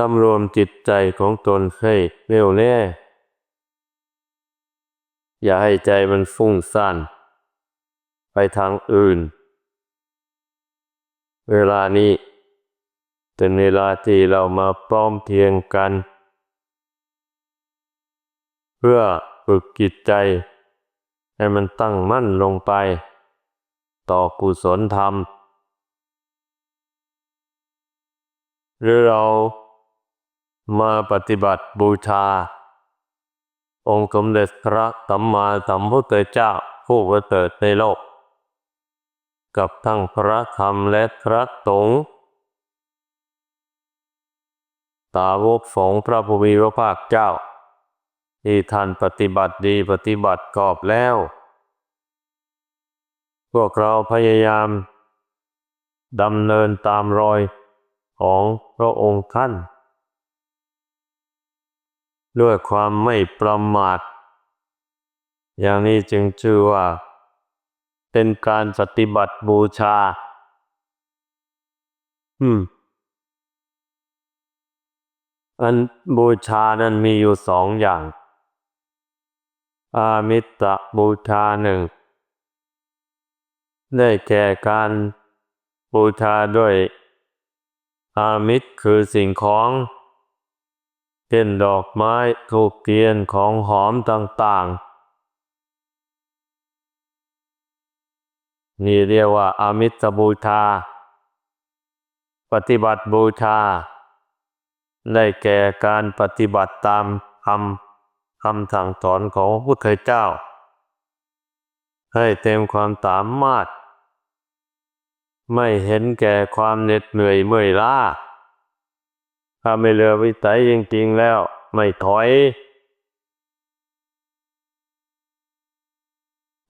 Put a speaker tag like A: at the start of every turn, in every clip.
A: สำรวมจิตใจของตนให้เร็วแน่ อย่าให้ใจมันฟุ้งซ่านไปทางอื่น เวลานี้เป็นเวลาที่เรามาพร้อมเพียงกัน เพื่อฝึกจิตใจ ให้มันตั้งมั่นลงไป ต่อกุศลธรรม หรือเรา มาปฏิบัติบูชา องค์สมเด็จพระสัมมาสัมพุทธเจ้าผู้ประเสริฐในโลก กับทั้งพระธรรมและพระสงฆ์ตาวกสงฆ์พระภูมิพระภาคเจ้า ที่ท่านปฏิบัติดีปฏิบัติกอบแล้ว พวกเราพยายามดำเนินตามรอยของพระองค์ท่าน ด้วยความไม่ประมาท อย่างนี้จึงชื่อว่า เป็นการปฏิบัติบูชา อืม อันบูชานั้นมีอยู่สองอย่าง อามิตรบูชาหนึ่ง ได้แก่การบูชาด้วยอามิตรคือสิ่งของ เช่นดอกไม้ทูบเทียนของหอมต่างๆ นี่เรียกว่าอามิตรบูชา ปฏิบัติบูชา ได้แก่การปฏิบัติตามคำคำสั่งสอนของพระพุทธเจ้า ให้เต็มความสามารถ ไม่เห็นแก่ความเหน็ดเหนื่อยเมื่อยล้า ถ้าไม่เหลือวิสัยจริง ๆ แล้ว ไม่ถอย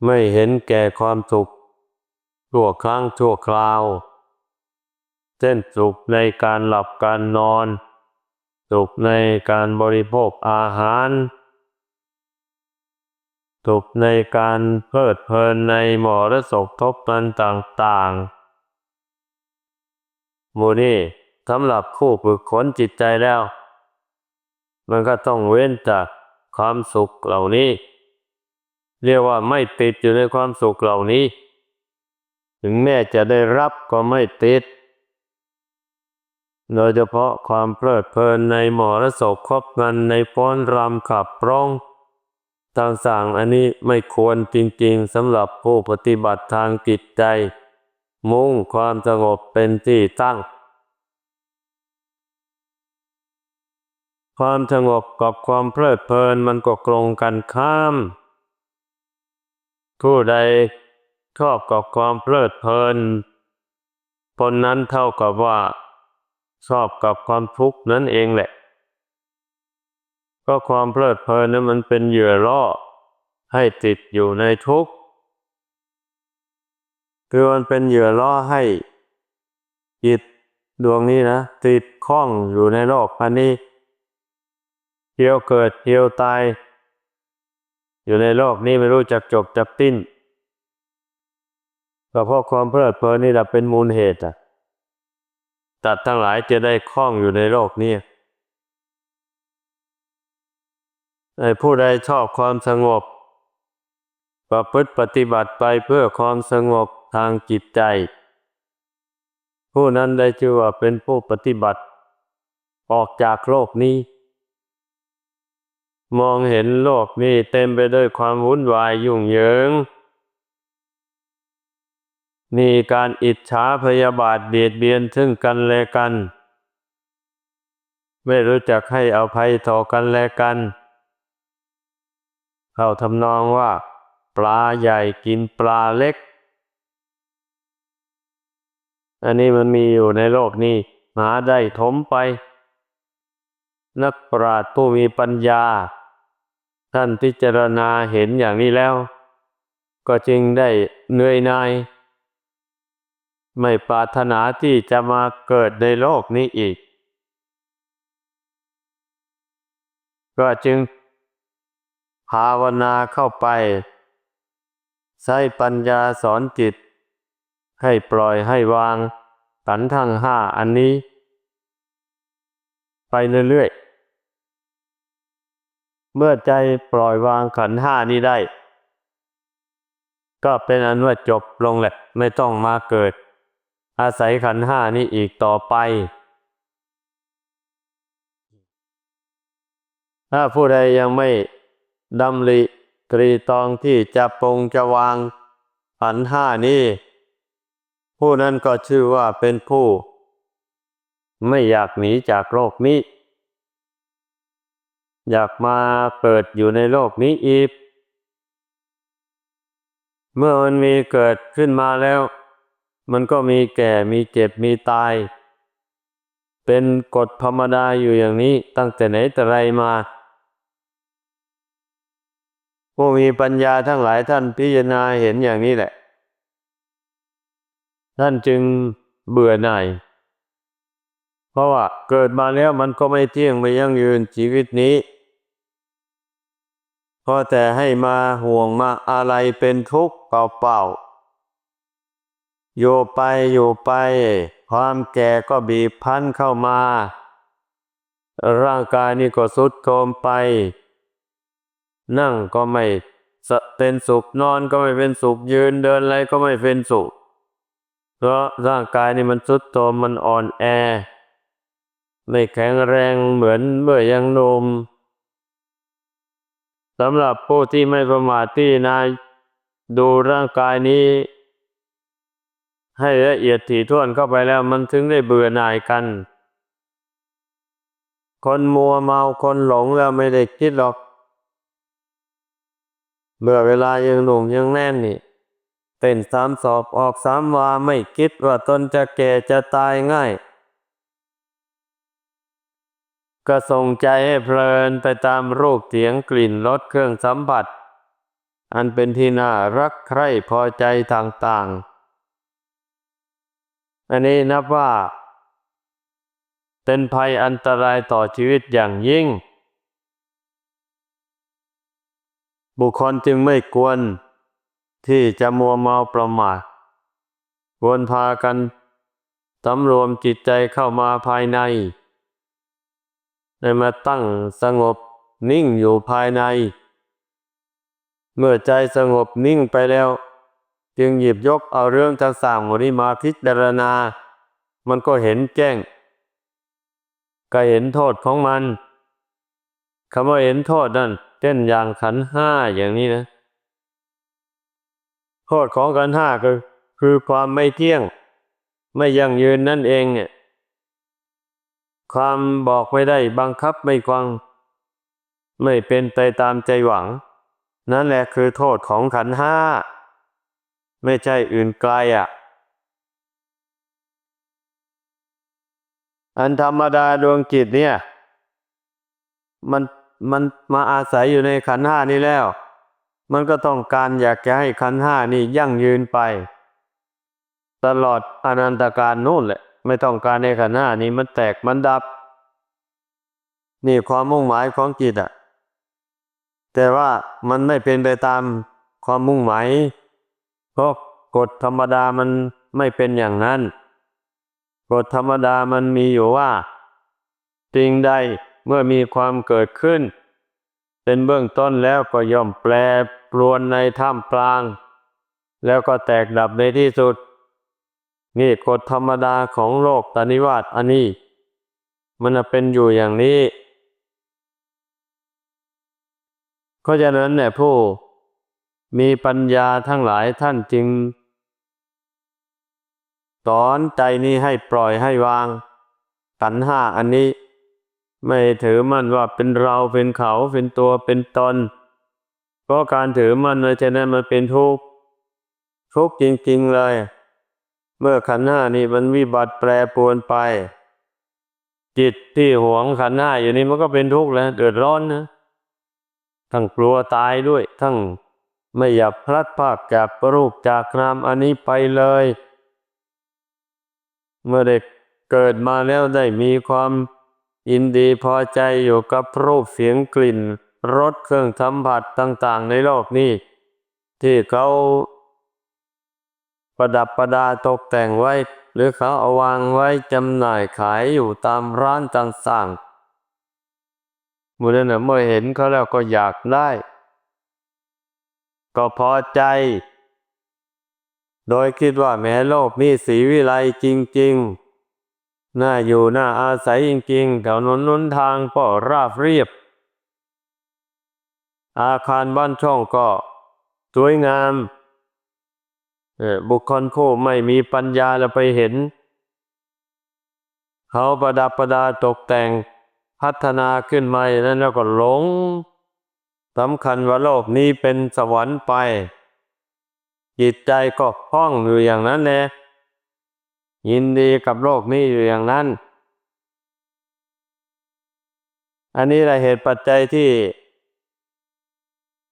A: ไม่เห็นแก่ความสุขชั่วครั้งชั่วคราว เช่นสุขในการหลับการนอน สุขในการบริโภคอาหาร สุขในการเพลิดเพลินในหมอรสพทบนั้นต่างๆมูนี่ สำหรับผู้ฝึกขนจิตใจแล้ว มันก็ต้องเว้นจากความสุขเหล่านี้ เรียกว่าไม่ติดอยู่ในความสุขเหล่านี้ ถึงแม้จะได้รับก็ไม่ติด โดยเฉพาะความเพลิดเพลินในหมอระศพครบเงินในฟ้อนรำขับร้องต่างๆอันนี้ไม่ควรจริงๆสำหรับผู้ปฏิบัติทางจิตใจ มุ่งความสงบเป็นที่ตั้ง ความสงบกับความเพลิดเพลินมันก็ตรงกันข้าม ผู้ใดชอบกับความเพลิดเพลินคนนั้นเท่ากับว่า ชอบกับความทุกข์นั่นเองแหละ ก็ความเพลิดเพลินนั้นมันเป็นเหยื่อล่อให้ติดอยู่ในทุกข์คือมันเป็นเหยื่อล่อให้จิตดวงนี้นะ ติดข้องอยู่ในโลกพันนี้ เที่ยวเกิดเที่ยวตาย อยู่ในโลกนี้ไม่รู้จักจบจักติ้นก็เพราะความเพลิดเพลินนี่แหละเป็นมูลเหตุอะตัดทั้งหลายจะได้คล้องอยู่ในโลกนี้ไอ้ผู้ใดชอบความสงบ ประพฤติปฏิบัติไปเพื่อความสงบทางจิตใจ ผู้นั้นได้ชื่อว่าเป็นผู้ปฏิบัติ ออกจากโลกนี้ มองเห็นโลกนี้เต็มไปด้วยความวุ่นวายยุ่งเหยิง มีการอิจฉาพยาบาทเบียดเบียนซึ่งกันและกัน ไม่รู้จักให้อภัยต่อกันและกัน เขาทำนองว่า ปลาใหญ่กินปลาเล็ก อันนี้มันมีอยู่ในโลกนี้หาได้ถมไป นักปราชญ์ผู้มีปัญญา ท่านพิจารณาเห็นอย่างนี้แล้ว ก็จึงได้เหนื่อยหน่าย ไม่ปรารถนาที่จะมาเกิดในโลกนี้อีก ก็จึงภาวนาเข้าไป ใช้ปัญญาสอนจิต ให้ปล่อยให้วางขันทั้งห้าอันนี้ ไปเรื่อยๆ เมื่อใจปล่อยวางขันห้านี้ได้ ก็เป็นอันว่าจบลงแหละ ไม่ต้องมาเกิด อาศัยขันห้านี้อีกต่อไป ถ้าผู้ใดยังไม่ดำริตรีตองที่จะปรงจะวางขันห้านี้ ผู้นั้นก็ชื่อว่าเป็นผู้ ไม่อยากหนีจากโลกนี้ อยากมาเกิดอยู่ในโลกนี้อีก เมื่อมันมีเกิดขึ้นมาแล้ว มันก็มีแก่มีเจ็บมีตาย เป็นกฎธรรมดาอยู่อย่างนี้ตั้งแต่ไหนแต่ไรมาผู้มีปัญญาทั้งหลายท่านพิจารณาเห็นอย่างนี้แหละ ท่านจึงเบื่อหน่าย เพราะว่าเกิดมาแล้วมันก็ไม่เที่ยงไม่ยั่งยืนชีวิตนี้ พอแต่ให้มาห่วงมาอะไรเป็นทุกข์เปล่าๆอยู่ไปอยู่ไป ความแก่ก็บีบพันเข้ามา ร่างกายนี่ก็สุดโทรมไป นั่งก็ไม่เป็นสุขนอนก็ไม่เป็นสุขยืนเดินอะไรก็ไม่เป็นสุข เพราะร่างกายนี่มันสุดโทรมมันอ่อนแอ ไม่แข็งแรงเหมือนเมื่อยังนุ่ม สำหรับผู้ที่ไม่ประมาทที่นายดูร่างกายนี้ ให้ละเอียดถี่ถ้วนเข้าไปแล้วมันถึงได้เบื่อหน่ายกัน คนมัวเมาคนหลงแล้วไม่ได้คิดหรอกเมื่อเวลายังหนุ่มยังแน่นนี่เต้นสามสอบออกสามวาไม่คิดว่าตนจะแก่จะตายง่าย ก็ส่งใจให้เพลินไปตามรูปเสียงกลิ่นรสเครื่องสัมผัส อันเป็นที่น่ารักใคร่พอใจต่างๆ อันนี้นับว่า เป็นภัยอันตรายต่อชีวิตอย่างยิ่ง บุคคลจึงไม่ควรที่จะมัวเมาประมาทควรพากันสำรวมจิตใจเข้ามาภายใน ได้มาตั้งสงบนิ่งอยู่ภายใน เมื่อใจสงบนิ่งไปแล้ว จึงหยิบยกเอาเรื่องต่างๆหมดนี้มาพิจารณา มันก็เห็นแจ้ง ก็เห็นโทษของมันคำว่าเห็นโทษนั่นเช่นอย่างขันห้าอย่างนี้นะโทษของขันห้าก็คือความไม่เที่ยง ไม่ยั่งยืนนั่นเองเนี่ย ความบอกไม่ได้บังคับไม่ฟัง ไม่เป็นไปตามใจหวัง นั่นแหละคือโทษของขันห้า ไม่ใช่อื่นไกลอะ อันธรรมดาดวงจิตเนี่ย มันมันมาอาศัยอยู่ในขันห้านี้แล้ว มันก็ต้องการอยากจะให้ขันห้านี่ยั่งยืนไป ตลอดอนันตการนู่นแหละ ไม่ต้องการในขันห้านี้มันแตกมันดับ นี่ความมุ่งหมายของจิตอะแต่ว่ามันไม่เป็นไปตามความมุ่งหมายเพราะกฎธรรมดามันไม่เป็นอย่างนั้นกฎธรรมดามันมีอยู่ว่าสิ่งใดเมื่อมีความเกิดขึ้น เป็นเบื้องต้นแล้วก็ย่อมแปรปรวนในท่ามกลาง แล้วก็แตกดับในที่สุด นี่กฎธรรมดาของโลกตานิวาตอันนี้ มันเป็นอยู่อย่างนี้ก็ฉะนั้นเนี่ยผู้มีปัญญาทั้งหลายท่านจึงสอนใจนี้ให้ปล่อยให้วางขันห้าอันนี้ ไม่ถือมั่นว่าเป็นเราเป็นเขาเป็นตัวเป็นตนเพราะการถือมั่นในฉะนั้นมันเป็นทุกข์ทุกข์จริง ๆ เลย เมื่อขันห้านี้มันวิบัติแปรปรวนไป จิตที่หวงขันห้าอยู่นี้มันก็เป็นทุกข์แล้วเดือดร้อนนะทั้งกลัวตายด้วย ทั้งไม่อยากพลัดพากจากรูปจากนามอันนี้ไปเลย เมื่อเด็กเกิดมาแล้วได้มีความอินดีพอใจอยู่กับรูปเสียงกลิ่นรสเครื่องสัมผัสต่าง ๆ ในโลกนี้ ที่เขา ประดับประดาตกแต่งไว้ หรือเขาเอาวางไว้จำหน่ายขายอยู่ตามร้านต่างเมื่อนั้นน่ะเมื่อเห็นเขาแล้วก็อยากได้ ก็พอใจ โดยคิดว่าแม้โลกนี้สีวิไลจริง ๆ น่าอยู่น่าอาศัยจริงๆแถวนนนุนทางก็ราบเรียบ อาคารบ้านช่องก็สวยงาม บุคคลผู้ไม่มีปัญญาจะไปเห็น เขาประดับประดาตกแต่งพัฒนาขึ้นมาอย่างนั้นแล้วก็หลงสำคัญว่าโลกนี้เป็นสวรรค์ไป จิตใจก็คล้องอยู่อย่างนั้นแหละยินดีกับโลกนี้อยู่อย่างนั้น อันนี้แหละเหตุปัจจัยที่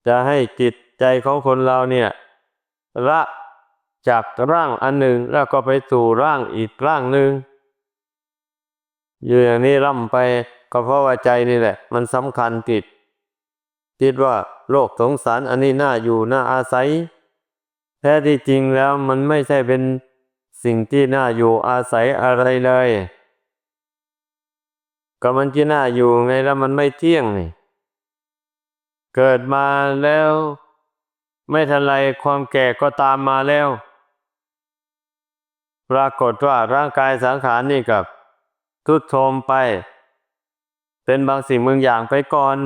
A: จะให้จิตใจของคนเราเนี่ยละ จากร่างอันหนึ่งแล้วก็ไปสู่ร่างอีกร่างหนึ่งอยู่อย่างนี้ร่ำไปก็เพราะว่าใจนี่แหละ มันสำคัญติดคิดว่าโลกสงสารอันนี้น่าอยู่น่าอาศัย แท้ที่จริงแล้วมันไม่ใช่เป็นสิ่งที่น่าอยู่อาศัยอะไรเลย ก็มันที่น่าอยู่ไงแล้วมันไม่เที่ยงนี่เกิดมาแล้ว ไม่ทันไรความแก่ก็ตามมาแล้ว ปรากฏว่าร่างกายสังขารนี่กับทุดโทมไป เป็นบางสิ่งบางอย่างไปก่อน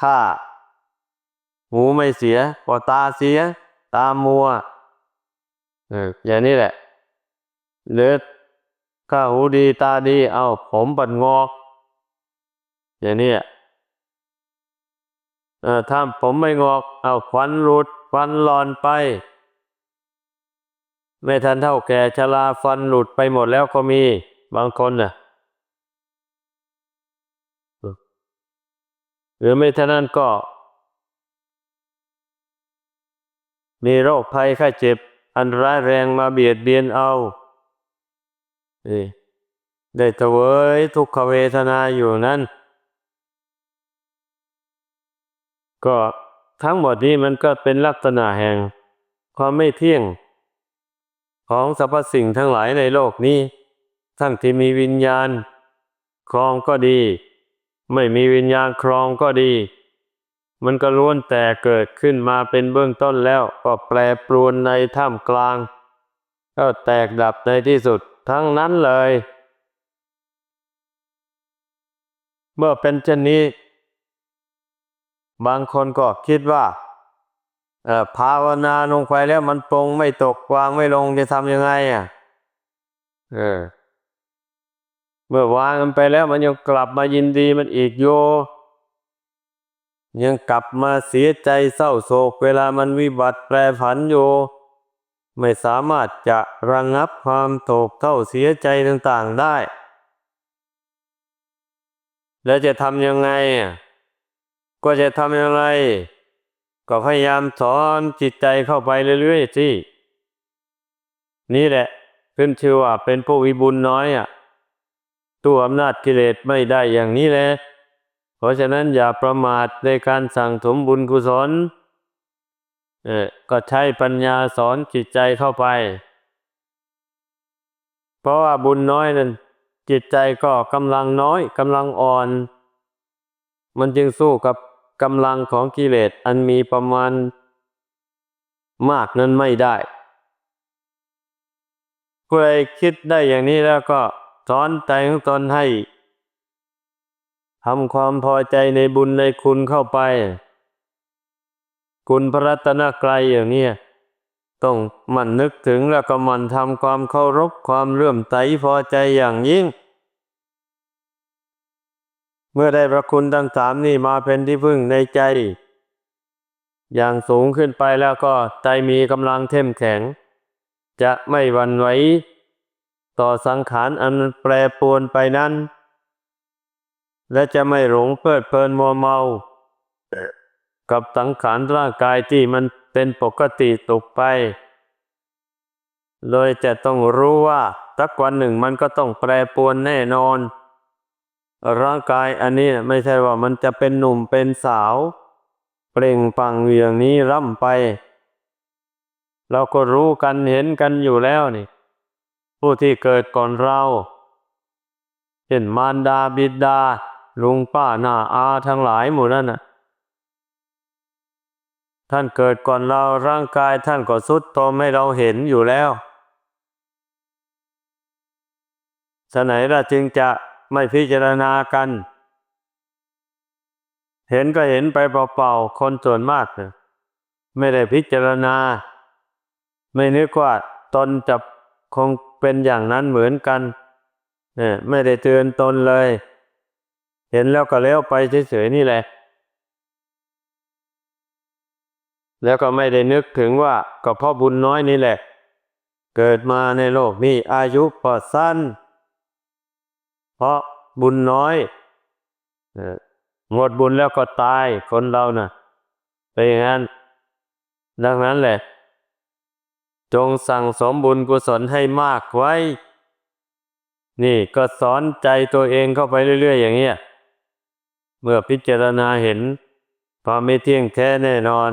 A: ถ้าหูไม่เสียก็ตาเสีย ตามัวเอออย่างนี้แหละหรือข้าหูดีตาดี เอาผมปัดงอก อย่างนี้เออถ้าผมไม่งอก เอาควันหลุดควันหลอนไป ไม่ทันเท่าแก่ชราฟันหลุดไปหมดแล้วก็มีบางคนน่ะหรือไม่เท่านั้นก็ มีโรคภัยไข้เจ็บ อันร้ายแรงมาเบียดเบียนเอาได้เวยทุกขเวทนาอยู่นั้น ก็ทั้งหมดนี้มันก็เป็นลักษณะแห่ง ความไม่เที่ยง ของสรรพสิ่งทั้งหลายในโลกนี้ ทั้งที่มีวิญญาณ ครองก็ดี ไม่มีวิญญาณครองก็ดี มันก็ล้วนแต่เกิดขึ้นมาเป็นเบื้องต้นแล้วก็แปรปรวนในท่ามกลาง ก็แตกดับในที่สุดทั้งนั้นเลย เมื่อเป็นเช่นนี้ บางคนก็คิดว่า ภาวนาลงไปแล้วมันปรงไม่ตกวางไม่ลงจะทำยังไงอะเออเมื่อวางมันไปแล้วมันยังกลับมายินดีมันอีกโย ยังกลับมาเสียใจเศร้าโศก เวลามันวิบัติแปรผันอยู่ไม่สามารถจะระงงับความโศกเศร้าเสียใจต่างๆได้ แล้วจะทำยังไงอะก็จะทำยังไง ก็พยายามสอนจิตใจเข้าไปเรื่อยๆสินี่แหละขึ้นชื่อว่าเป็นผู้วิบุญน้อยอะตัวอำนาจกิเลสไม่ได้อย่างนี้แหละเพราะฉะนั้นอย่าประมาทในการสั่งสมบุญกุศลเออก็ใช้ปัญญาสอนจิตใจเข้าไป เพราะว่าบุญน้อยนั้นจิตใจก็กำลังน้อยกำลังอ่อน มันจึงสู้กับ กำลังของกิเลสอันมีประมาณมากนั้นไม่ได้ผู้ใดคิดได้อย่างนี้แล้วก็สอนใจของตนให้ทำความพอใจในบุญในคุณเข้าไป คุณพระรัตนกรัยอย่างนี้ต้องมันนึกถึงแล้วก็มันทำความเคารพความเลื่อมใสพอใจอย่างยิ่ง เมื่อได้พระคุณทั้งสามนี่มาเป็นที่พึ่งในใจ อย่างสูงขึ้นไปแล้วก็ใจมีกำลังเข้มแข็ง จะไม่หวั่นไหวต่อสังขารอันแปรปรวนไปนั้น และจะไม่หลงเพลิดเพลินมัวเมา กับสังขารร่างกายที่มันเป็นปกติตกไป เลยจะต้องรู้ว่าสักวันหนึ่งมันก็ต้องแปรปรวนแน่นอน ร่างกายอันนี้ไม่ใช่ว่ามันจะเป็นหนุ่มเป็นสาว เปล่งปังอย่างนี้ร่ำไป เราก็รู้กันเห็นกันอยู่แล้วนี่ ผู้ที่เกิดก่อนเราเช่นมารดาบิดา ลุงป้าหน้าอาทั้งหลายหมู่นั่นน่ะ ท่านเกิดก่อนเราร่างกายท่านก็สุดโทมให้เราเห็นอยู่แล้วฉะไหนล่ะจึงจะ ไม่พิจารณากัน เห็นก็เห็นไปเปล่าๆ คนส่วนมากนะไม่ได้พิจารณา ไม่นึกว่าตนจะคงเป็นอย่างนั้นเหมือนกันเนี่ยไม่ได้เตือนตนเลย เห็นแล้วก็เลี้ยวไปเฉยๆนี่แหละ แล้วก็ไม่ได้นึกถึงว่าก็เพราะบุญน้อยนี่แหละ เกิดมาในโลกนี้อายุก็สั้น เพราะบุญน้อยหมดบุญแล้วก็ตายคนเรานะ่ะเป็นอย่างนั้น ดังนั้นแหละ จงสั่งสมบุญกุศลให้มากไว้ นี่ก็สอนใจตัวเองเข้าไปเรื่อย ๆ อย่างเงี้ยเมื่อพิจารณาเห็นความไม่เที่ยงแท้แน่นอน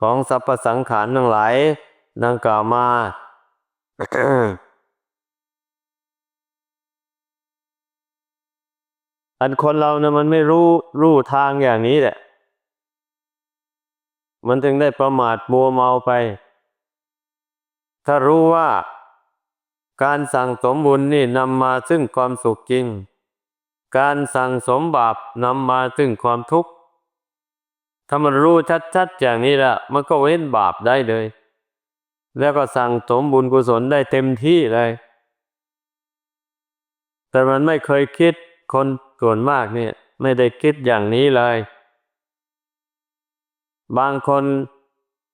A: ของสรรพสังขารทั้งหลายดังกล่าวมา อันคนเรานะมันไม่รู้รู้ทางอย่างนี้แหละ มันถึงได้ประมาทบัวเมาไป ถ้ารู้ว่า การสั่งสมบุญนี่นำมาซึ่งความสุขจริง การสั่งสมบาปนำมาซึ่งความทุกข์ ถ้ามันรู้ชัดๆอย่างนี้ละมันก็เว้นบาปได้เลย แล้วก็สั่งสมบุญกุศลได้เต็มที่เลย แต่มันไม่เคยคิดคน ส่วนมากเนี่ยไม่ได้คิดอย่างนี้เลย บางคน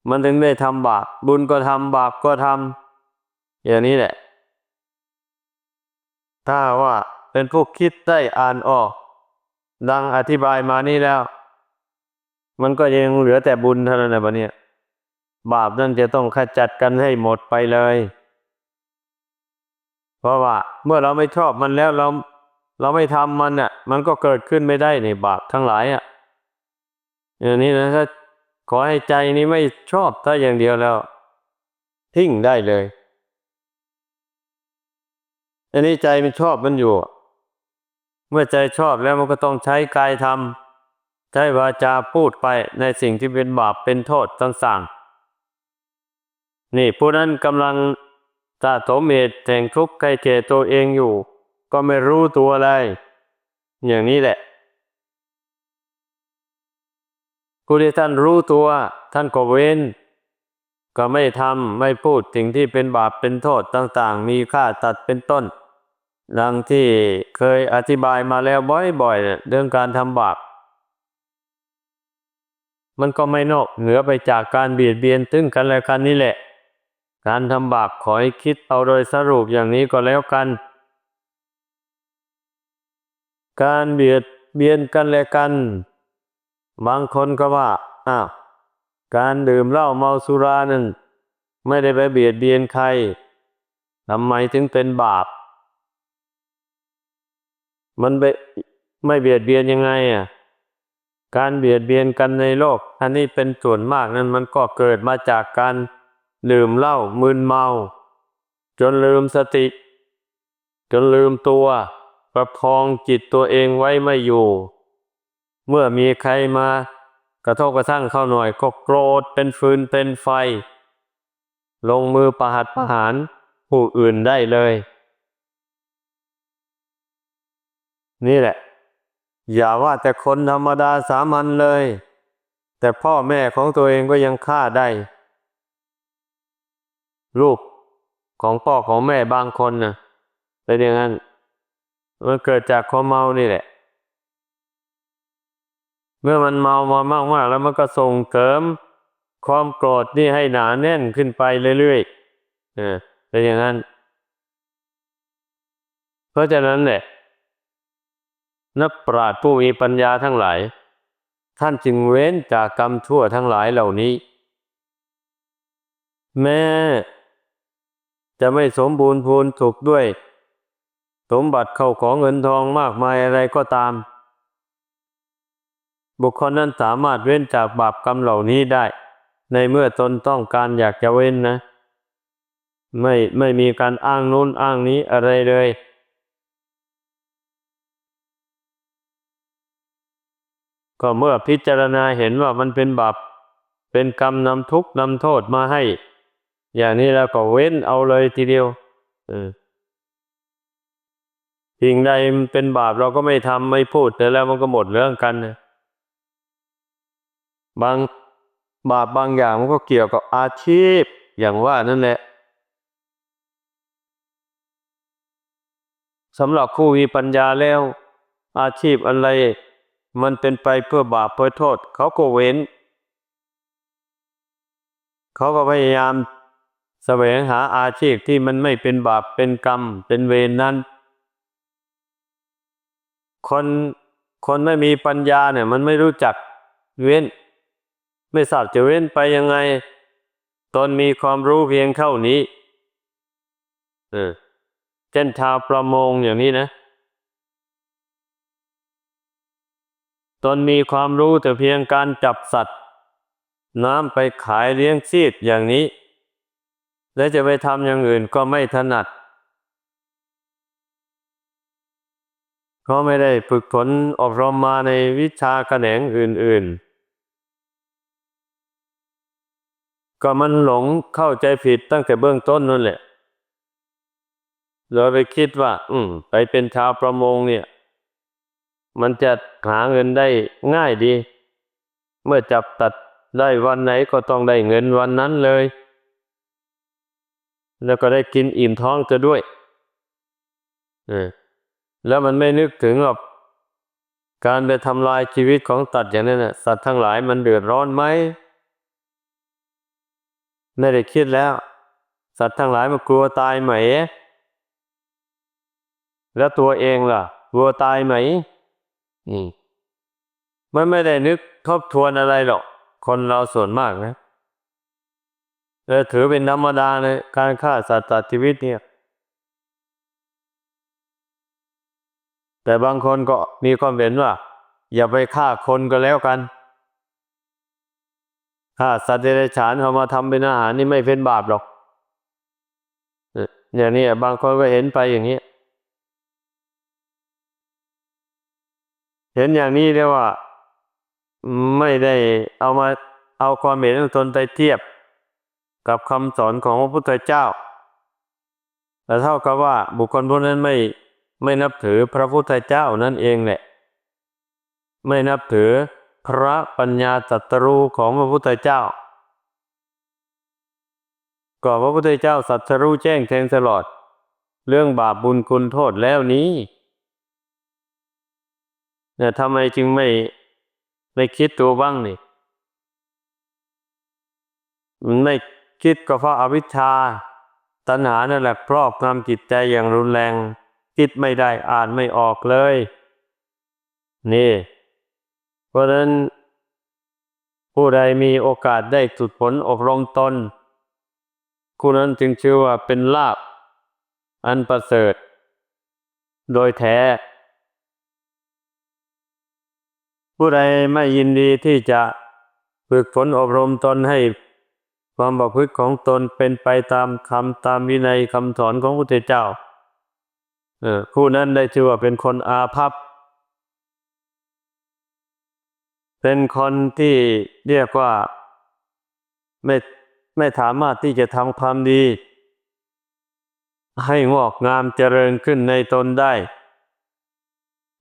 A: มันถึงได้ทำบาป บุญก็ทำบาปก็ทำอย่างนี้แหละ ถ้าว่าเป็นพวกคิดได้อ่านออก ดังอธิบายมานี่แล้ว มันก็ยังเหลือแต่บุญเท่านั้นนะบัดเนี่ยบาปนั่นจะต้องขจัดกันให้หมดไปเลย เพราะว่าเมื่อเราไม่ชอบมันแล้วเรา เราไม่ทำมันอะ มันก็เกิดขึ้นไม่ได้ในบาปทั้งหลายอะอย่างนี้นะถ้าขอให้ใจนี้ไม่ชอบถ้าอย่างเดียวแล้ว ทิ้งได้เลยอันนี้ใจมันชอบมันอยู่ เมื่อใจชอบแล้วมันก็ต้องใช้กายทำใช้วาจาพูดไปในสิ่งที่เป็นบาปเป็นโทษต่างๆนี่ผู้นั้นกำลังสะสมเหตุแห่งทุกข์ใกลเกตัวเองอยู่ ก็ไม่รู้ตัวอะไรอย่างนี้แหละ ผู้ที่ท่านรู้ตัว ท่านก็เว้น ก็ไม่ทำไม่พูดสิ่งที่เป็นบาปเป็นโทษต่างๆ มีค่าตัดเป็นต้นดังที่เคยอธิบายมาแล้วบ่อยๆ เรื่องการทำบาป มันก็ไม่นอกเหนือไปจากการเบียดเบียนตึงกันและกันนี่แหละ การทำบาปขอให้คิดเอาโดยสรุปอย่างนี้ก็แล้วกัน การเบียดเบียนกันและกัน บางคนก็ว่าอ้าวการดื่มเหล้าเมาสุรานั่นไม่ได้ไปเบียดเบียนใครทำไมถึงเป็นบาป มันไปไม่เบียดเบียนยังไงอะการเบียดเบียนกันในโลกอันนี้เป็นส่วนมากนั้นมันก็เกิดมาจากการดื่มเหล้ามึนเมา จนลืมสติ จนลืมตัว ประคองจิตตัวเองไว้ไม่อยู่ เมื่อมีใครมากระทบกระทั่งเข้าหน่อยก็โกรธเป็นฟืนเป็นไฟ ลงมือประหัตประหารผู้อื่นได้เลย นี่แหละ อย่าว่าแต่คนธรรมดาสามัญเลย แต่พ่อแม่ของตัวเองก็ยังฆ่าได้ ลูกของพ่อของแม่บางคนนะเป็นอย่างนั้น มันเกิดจากความเมานี่แหละ เมื่อมันเมามามากๆ แล้วมันก็ส่งเสริมความโกรธนี่ให้หนาแน่นขึ้นไปเรื่อยๆเออเป็นอย่างนั้น เพราะฉะนั้นแหละนักปราชญ์ผู้มีปัญญาทั้งหลาย ท่านจึงเว้นจากกรรมชั่วทั้งหลายเหล่านี้ แม้จะไม่สมบูรณ์พูนถูกด้วย สมบัติเข้าของเงินทองมากมายอะไรก็ตาม บุคคลนั้นสามารถเว้นจากบาปกรรมเหล่านี้ได้ ในเมื่อตนต้องการอยากจะเว้นนะ ไม่ไม่มีการอ้างนู้นอ้างนี้อะไรเลยก็เมื่อพิจารณาเห็นว่ามันเป็นบาป เป็นกรรมนำทุกข์นำโทษมาให้ อย่างนี้แล้วก็เว้นเอาเลยทีเดียว เออ สิ่งใดเป็นบาปเราก็ไม่ทำไม่พูดแต่แล้วมันก็หมดเรื่องกันบางบาปบางอย่างมันก็เกี่ยวกับอาชีพ อย่างว่านั่นแหละสำหรับผู้มีปัญญาแล้ว อาชีพอะไร มันเป็นไปเพื่อบาปเพื่อโทษ เขาก็เว้น เขาก็พยายามแสวงหาอาชีพที่มันไม่เป็นบาปเป็นกรรม เป็นเวรนั้น คนคนไม่มีปัญญาเนี่ย มันไม่รู้จักเว้น ไม่ทราบจะเว้นไปยังไง ตนมีความรู้เพียงเท่านี้เออเช่นชาวประมงอย่างนี้นะ ตนมีความรู้แต่เพียงการจับสัตว์ น้ำไปขายเลี้ยงชีพอย่างนี้ และจะไปทำอย่างอื่นก็ไม่ถนัด เขาไม่ได้ฝึกฝนอบรมมาในวิชาแขนงอื่น ๆ ก็มันหลงเข้าใจผิดตั้งแต่เบื้องต้นนั่นแหละเราไปคิดว่า อืม ไปเป็นชาวประมงเนี่ย มันจะหาเงินได้ง่ายดี เมื่อจับตัดได้วันไหนก็ต้องได้เงินวันนั้นเลย แล้วก็ได้กินอิ่มท้องจะด้วย เออ แล้วมันไม่นึกถึงหรอกการไปทำลายชีวิตของสัตว์อย่างนั้นนะสัตว์ทั้งหลายมันเดือดร้อนไหมไม่ได้คิดแล้ว สัตว์ทั้งหลายมันกลัวตายไหม แล้วตัวเองล่ะ กลัวตายไหมอืมมันไม่ได้นึกทบทวนอะไรหรอก คนเราส่วนมากนะเออถือเป็นธรรมดาเลยการฆ่าสัตว์ตัดชีวิตเนี่ย แต่บางคนก็มีความเห็นว่า อย่าไปฆ่าคนก็แล้วกันฆ่าสัตว์เดรัจฉานเอามาทำเป็นอาหารนี่ไม่เป็นบาปหรอกอออย่างนี้บางคนก็เห็นไปอย่างนี้ เห็นอย่างนี้เรียกว่า ไม่ได้เอามาเอาความเห็นของตนไปเทียบกับคำสอนของพระพุทธเจ้า แต่เท่ากับว่าบุคคลพวกนั้นไม่ ไม่นับถือพระพุทธเจ้านั่นเองแหละ ไม่นับถือพระปัญญาตรัตรูของพระพุทธเจ้าก็พระพุทธเจ้าสัตรู้แจ้งแทงตลอด เรื่องบาปบุญคุณโทษแล้วนี้เนี่ยทำไมจึงไม่ไม่คิดตัวบ้างนี่มันไม่คิดก็เพราะอาวิชชา ตัณหานั่นแหละครอบงำจิตใจอย่างรุนแรง คิดไม่ได้อ่านไม่ออกเลย นี่ เพราะนั้น ผู้ใดมีโอกาสได้สุดผลอบรมตนผู้นั้นจึงชื่อว่าเป็นลาบ อันประเสริฐ โดยแท้ ผู้ใดไม่ยินดีที่จะฝึกฝนอบรมตนให้ความประพฤติของตนเป็นไปตามคำตามวินัยคำสอนของพระพุทธเจ้า ผู้นั้นได้ชื่อว่าเป็นคนอาภัพ เป็นคนที่เรียกว่าไม่ไม่สามารถที่จะทำความดี ให้งอกงามเจริญขึ้นในตนได้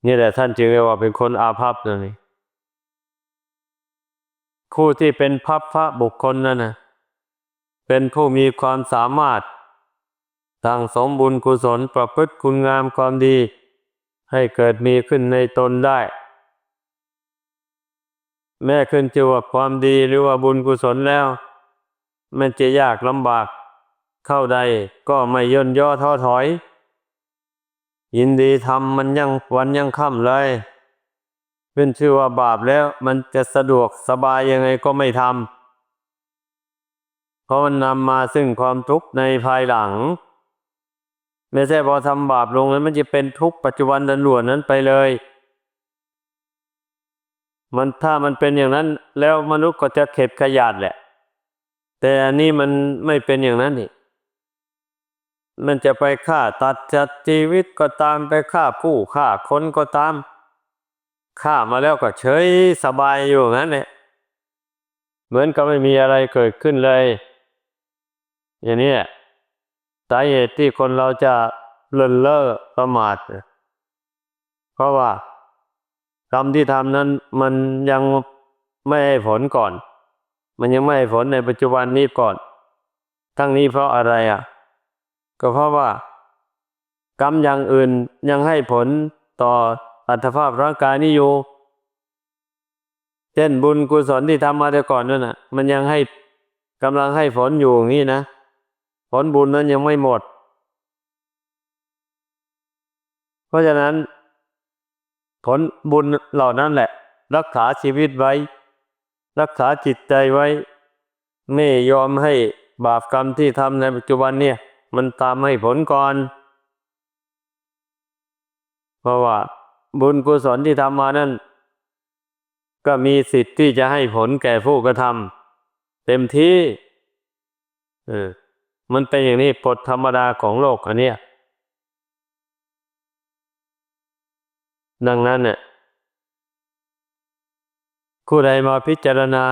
A: นี่แหละท่านจึงเรียกว่าเป็นคนอาภัพนั่นเองคู่ที่เป็นพัพพระบุคคลนั่นนะเป็นผู้มีความสามารถ สั่งสมบุญกุศลประพฤติคุณงามความดี ให้เกิดมีขึ้นในตนได้ แม้ขึ้นชื่อว่าความดีหรือว่าบุญกุศลแล้ว มันจะยากลำบาก เข้าใดก็ไม่ย่นย่อท้อถอย ยินดีทำมันยังวันยังค่ำเลยเป็นชื่อว่าบาปแล้วมันจะสะดวกสบายยังไงก็ไม่ทำเพราะมันนำมาซึ่งความทุกข์ในภายหลัง ไม่ใช่พอทำบาปลงแล้วมันจะเป็นทุกข์ปัจจุบันดันหลวนนั้นไปเลย มันถ้ามันเป็นอย่างนั้น แล้วมนุษย์ก็จะเข็ดขยาดแหละ แต่อันนี้มันไม่เป็นอย่างนั้นนี่มันจะไปฆ่าตัดจัดชีวิตก็ตามไปฆ่าผู้ฆ่าคนก็ตามฆ่ามาแล้วก็เฉยสบายอยู่งั้นแหละเหมือนกับไม่มีอะไรเกิดขึ้นเลย อย่างนี้ สาเหตุที่คนเราจะเลินเล่อประมาทเพราะว่ากรรมที่ทำนั้นมันยังไม่ให้ผลก่อน มันยังไม่ให้ผลในปัจจุบันนี้ก่อน ทั้งนี้เพราะอะไรอะ ก็เพราะว่า กรรมอย่างอื่นยังให้ผลต่ออัตภาพร่างกายนี้อยู่ เช่นบุญกุศลที่ทำมาแต่ก่อนนั่นน่ะ มันยังให้กำลังให้ผลอยู่อย่างนี้นะ ผลบุญนั้นยังไม่หมด เพราะฉะนั้น ผลบุญเหล่านั้นแหละ รักษาชีวิตไว้ รักษาจิตใจไว้ ไม่ยอมให้บาปกรรมที่ทำในปัจจุบันเนี่ย มันตามให้ผลก่อน เพราะว่า บุญกุศลที่ทำมานั้นก็มีสิทธิ์ที่จะให้ผลแก่ผู้กระทำเต็มที่ เออ มันเป็นอย่างนี้กฎธรรมดาของโลกอันเนี้ยดังนั้นเนี่ยผู้ใดมาพิจารณา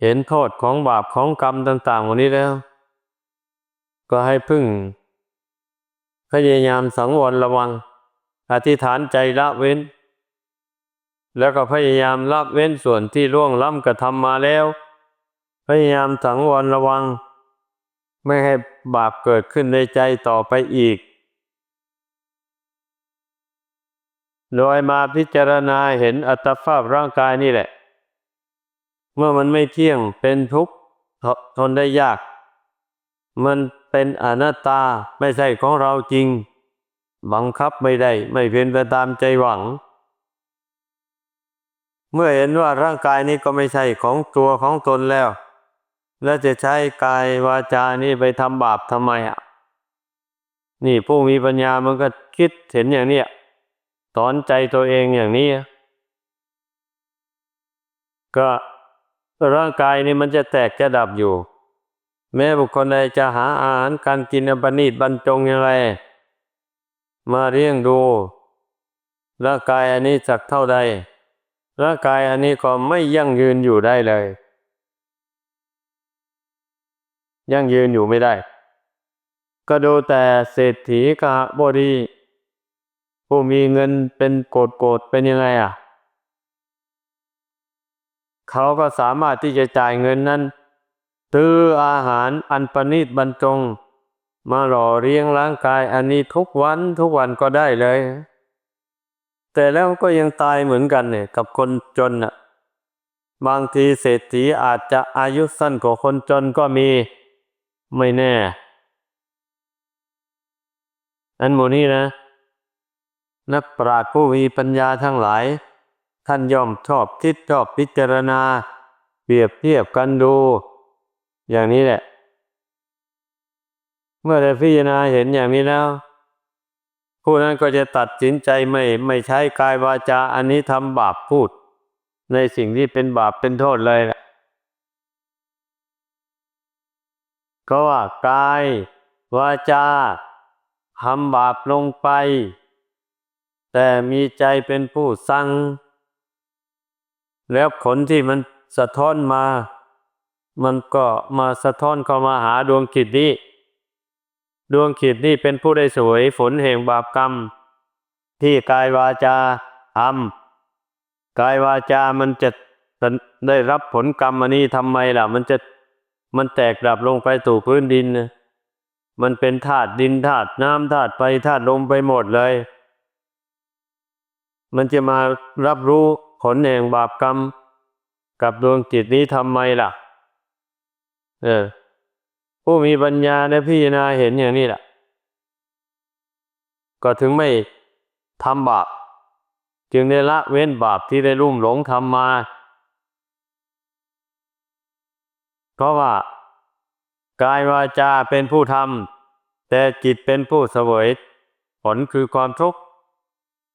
A: เห็นโทษของบาปของกรรมต่างๆวันนี้แล้ว ก็ให้พึ่ง พยายามสังวรระวัง อธิษฐานใจละเว้น แล้วก็พยายามละเว้นส่วนที่ล่วงล้ำกระทำมาแล้ว พยายามสังวรระวัง ไม่ให้บาปเกิดขึ้นในใจต่อไปอีก โดยมาพิจารณาเห็นอัตภาพร่างกายนี่แหละ เมื่อมันไม่เที่ยงเป็นทุกข์ทนได้ยาก มันเป็นอนัตตาไม่ใช่ของเราจริง บังคับไม่ได้ ไม่เป็นไปตามใจหวัง เมื่อเห็นว่าร่างกายนี้ก็ไม่ใช่ของตัวของตนแล้ว แล้วจะใช้กายวาจานี่ไปทำบาปทำไมอะ นี่ผู้มีปัญญามันก็คิดเห็นอย่างนี้ยสอนใจตัวเองอย่างนี้ ก็ร่างกายนี่มันจะแตกจะดับอยู่ แม้บุคคลใดจะหาอาหารการกินอันประณีตบรรจงอย่างไร มาเลี้ยงดู ร่างกายอันนี้สักเท่าใดร่างกายอันนี้ก็ไม่ยั่งยืนอยู่ได้เลย ยั่งยืนอยู่ไม่ได้ ก็ดูแต่เศรษฐีกะบดี ผู้มีเงินเป็นโกดโกดเป็นยังไงอะ เขาก็สามารถที่จะจ่ายเงินนั้นซื้ออาหารอันประณีตบรรจง มาหล่อเลี้ยงร่างกายอันนี้ทุกวันทุกวันก็ได้เลย แต่แล้วก็ยังตายเหมือนกันเนี่ยกับคนจนอะบางทีเศรษฐีอาจจะอายุสั้นกว่าคนจนก็มี ไม่แน่ อันหมนี้นะ นักปราชญ์ผู้มีปัญญาทั้งหลาย ท่านย่อมชอบคิดชอบพิจารณา เปรียบเทียบกันดู อย่างนี้แหละ เมื่อได้พิจารณาเห็นอย่างนี้แล้ว ผู้นั้นก็จะตัดสินใจไม่ไม่ใช้กายวาจาอันนี้ทำบาปพูด ในสิ่งที่เป็นบาปเป็นโทษเลยล่ะ ก็ว่ากายวาจาทำบาปลงไป แต่มีใจเป็นผู้สั่งแล้วผลที่มันสะท้อนมา มันก็มาสะท้อนเข้ามาหาดวงจิตนี้ ดวงจิตนี้เป็นผู้ได้สวยผลแห่งบาปกรรม ที่กายวาจาทำกายวาจามันจะได้รับผลกรรมอันนี้ทำไมล่ะ มันจะ มันแตกดับลงไปสู่พื้นดินนะมันเป็นธาตุดินธาตุน้ำธาตุไฟธาตุลมไปหมดเลย มันจะมารับรู้ผลแห่งบาปกรรม กับดวงจิตนี้ทำไมล่ะ เออ ผู้มีปัญญาได้พิจารณาเห็นอย่างนี้แหละ ก็ถึงไม่ทำบาป จึงได้ละเว้นบาปที่ได้ลุ่มหลงทำมา เพราะว่ากายวาจาเป็นผู้ทำแต่จิตเป็นผู้เสวย ผลคือความทุกข์